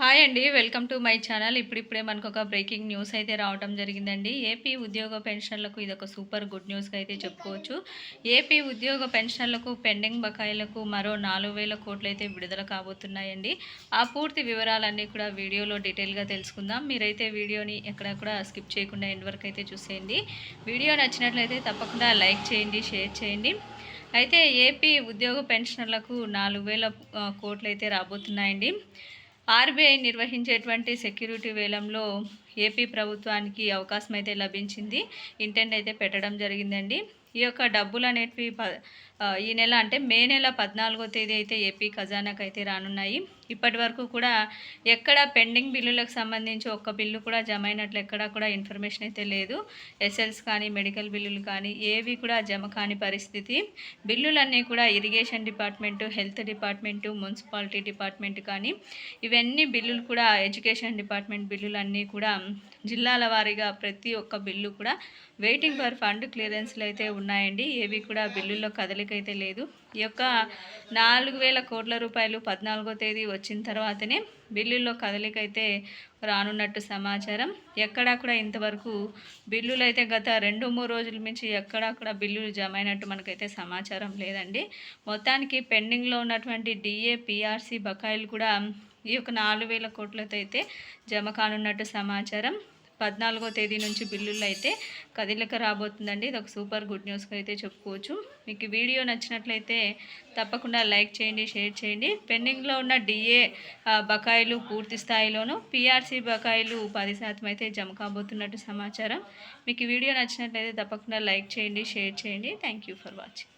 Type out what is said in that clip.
Hi అండి welcome to my channel. ఇప్పుడిప్పుడే మనకు ఒక బ్రేకింగ్ న్యూస్ అయితే రావడం జరిగిందండి. ఏపీ ఉద్యోగ పెన్షన్లకు ఇది ఒక సూపర్ గుడ్ న్యూస్గా అయితే చెప్పుకోవచ్చు. ఏపీ ఉద్యోగ పెన్షన్లకు పెండింగ్ బకాయిలకు మరో నాలుగు వేల కోట్లు అయితే విడుదల కాబోతున్నాయండి. ఆ పూర్తి వివరాలన్నీ కూడా వీడియోలో డీటెయిల్గా తెలుసుకుందాం. మీరైతే వీడియోని ఎక్కడ కూడా స్కిప్ చేయకుండా ఎండ్ వరకు అయితే చూసేయండి. వీడియో నచ్చినట్లయితే తప్పకుండా లైక్ చేయండి షేర్ చేయండి. అయితే ఏపీ ఉద్యోగ పెన్షనర్లకు నాలుగు వేల కోట్లు అయితే రాబోతున్నాయండి. ఆర్బీఐ నిర్వహించేటువంటి సెక్యూరిటీ వేలంలో ఏపీ ప్రభుత్వానికి అవకాశం అయితే లభించింది. ఇంటెంట్ అయితే పెట్టడం జరిగిందండి. ఈ యొక్క డబ్బులు అనేటివి ప ఈ నెల అంటే మే నెల పద్నాలుగో తేదీ అయితే ఏపీ ఖజానాకు అయితే రానున్నాయి. ఇప్పటి వరకు కూడా ఎక్కడ పెండింగ్ బిల్లులకు సంబంధించి ఒక్క బిల్లు కూడా జమ అయినట్లు ఎక్కడా కూడా ఇన్ఫర్మేషన్ అయితే లేదు. ఎస్ఎల్స్ కానీ మెడికల్ బిల్లులు కానీ ఏవి కూడా జమ కాని పరిస్థితి. బిల్లులన్నీ కూడా irrigation department health department municipality department కానీ ఇవన్నీ బిల్లులు కూడా ఎడ్యుకేషన్ డిపార్ట్మెంట్ బిల్లులన్నీ కూడా జిల్లాల వారీగా ప్రతి ఒక్క బిల్లు కూడా వెయిటింగ్ ఫర్ ఫండ్ క్లియరెన్స్లు అయితే ఉన్నాయండి. ఏవి కూడా బిల్లుల్లో కదలిక అయితే లేదు. ఈ యొక్క నాలుగు వేల కోట్ల రూపాయలు పద్నాలుగో తేదీ వచ్చిన తర్వాతనే బిల్లుల్లో కదలిక అయితే రానున్నట్టు సమాచారం. ఎక్కడా కూడా ఇంతవరకు బిల్లులు అయితే గత రెండు మూడు రోజుల నుంచి ఎక్కడా కూడా బిల్లులు జమ అయినట్టు మనకైతే సమాచారం లేదండి. మొత్తానికి పెండింగ్లో ఉన్నటువంటి డిఏ పిఆర్సి బకాయిలు కూడా ఈ యొక్క నాలుగు వేల కోట్లతో అయితే జమ కానున్నట్టు సమాచారం. పద్నాలుగో తేదీ నుంచి బిల్లులు అయితే కదిలిక రాబోతుందండి. ఇది ఒక సూపర్ గుడ్ న్యూస్గా అయితే చెప్పుకోవచ్చు. మీకు వీడియో నచ్చినట్లయితే తప్పకుండా లైక్ చేయండి షేర్ చేయండి. పెండింగ్లో ఉన్న డిఏ బకాయిలు పూర్తి స్థాయిలోను పీఆర్సీ బకాయిలు పది శాతం అయితే జమ కాబోతున్నట్టు సమాచారం. మీకు వీడియో నచ్చినట్లయితే తప్పకుండా లైక్ చేయండి షేర్ చేయండి. Thank you for watching.